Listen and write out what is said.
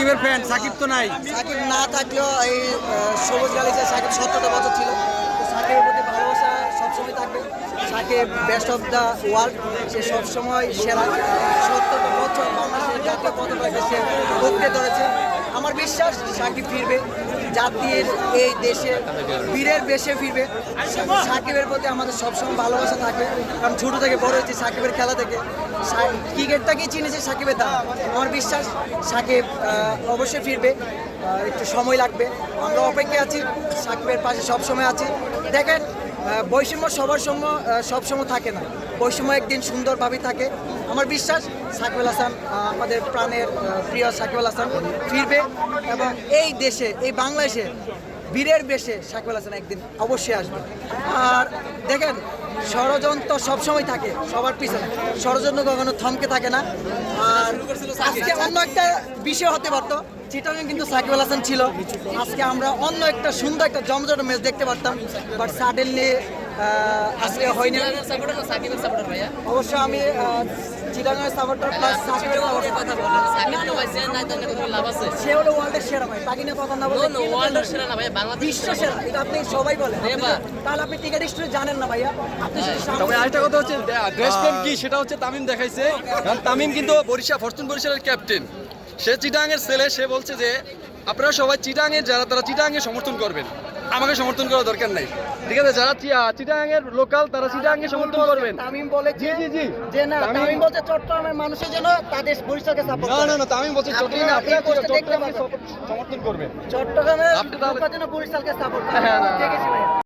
সাকিবের ফ্যান সাকিব তো নাই। সাকিব না থাকলেও এই সবুজ গালিচা সাকিব সত্তরটা বছর ছিল। তো সাকিবের প্রতি ভালোবাসা সবসময় থাকবে। Shakib best of the world সে সবসময় সেরা। সত্তরটা বছর বাংলাদেশের জাতীয় পতাকাকে সে ধরেছে আমার বিশ্বাস সাকিব ফিরবে, জাতির এই দেশে, বীরের বেশে ফিরবে। সাকিবের প্রতি আমাদের সবসময় ভালোবাসা থাকবে। কারণ ছোটো থেকে বড় হয়েছে সাকিবের খেলা থেকে ক্রিকেটটাকেই চিনেছে? সাকিবের দাম। আমার বিশ্বাস সাকিব অবশ্যই ফিরবে। একটু সময় লাগবে। আমরা অপেক্ষা আছি। সাকিবের পাশে সবসময় আছি। দেখেন বৈষম্য সবার সময় সবসময় থাকে না। বৈষম্য একদিন সুন্দরভাবে থাকে। আমার বিশ্বাস সাকিবুল হাসান আমাদের প্রাণের প্রিয় সাকিবুল হাসান ফিরবে এবং এই দেশে, এই বাংলাদেশে, বীরের বেশে সাকিবুল হাসান একদিন অবশ্যই আসবে। আর দেখেন ষড়যন্ত্র সবসময় থাকে সবার পিছনে। ষড়যন্ত্র কখনো থমকে থাকে না। আর আজকে অন্য একটা বিষয় হতে পারতো চিটাগাং কিন্তু সাকিবুল হাসান ছিল। আজকে আমরা অন্য একটা সুন্দর একটা জমজট ম্যাচ দেখতে পারতাম বাট সাডেনলি আজকে হয়নি। অবশ্য আমি চিটাগাংয়ের সাপোর্টার প্লাস সাপোর্টার কথা বলেন সাকিব তো ভাই সেরা নাই তো কোনো লাভ আছে। সে হলো ওয়ার্ল্ডের সেরা ভাই কথা না নো বলে নো ওয়ার্ল্ডের সেরা না ভাই বাংলাদেশ বিশ্ব সেরা। এটা আপনি সবাই বলেন। তাহলে আপনি টিকেট হিস্ট্রি জানেন না ভাইয়া। আপনি তবে আরেকটা কথা হচ্ছে ড্রেস কোড কি? সেটা হচ্ছে তামিম দেখাইছে। কারণ তামিম কিন্তু বরিশা ফরচুন বরিশালের ক্যাপ্টেন সে চিটাঙ্গের ছেলে সে বলছে যে আপনারা সবাই চিটাঙ্গের যারা তারা চিটাঙ্গে সমর্থন করবেন। আমাকে সমর্থন করার দরকার নাই। ঠিক আছে? যারা চিটাঙ্গের লোকাল তারা চিটাঙ্গে সমর্থন করবেন। তামিম বলে জি, জি, জি। যে না তামিম- বলছে চট্টগ্রামের মানুষের জন্য তাদের বরিশালকে সাপোর্ট না না না তামিম বলছে চট্টগ্রামে না, আপনি চট্টগ্রামকে সমর্থন করবেন। চট্টগ্রামের আপনি তাহলে- বরিশালকে সাপোর্ট হ্যাঁ, হ্যাঁ,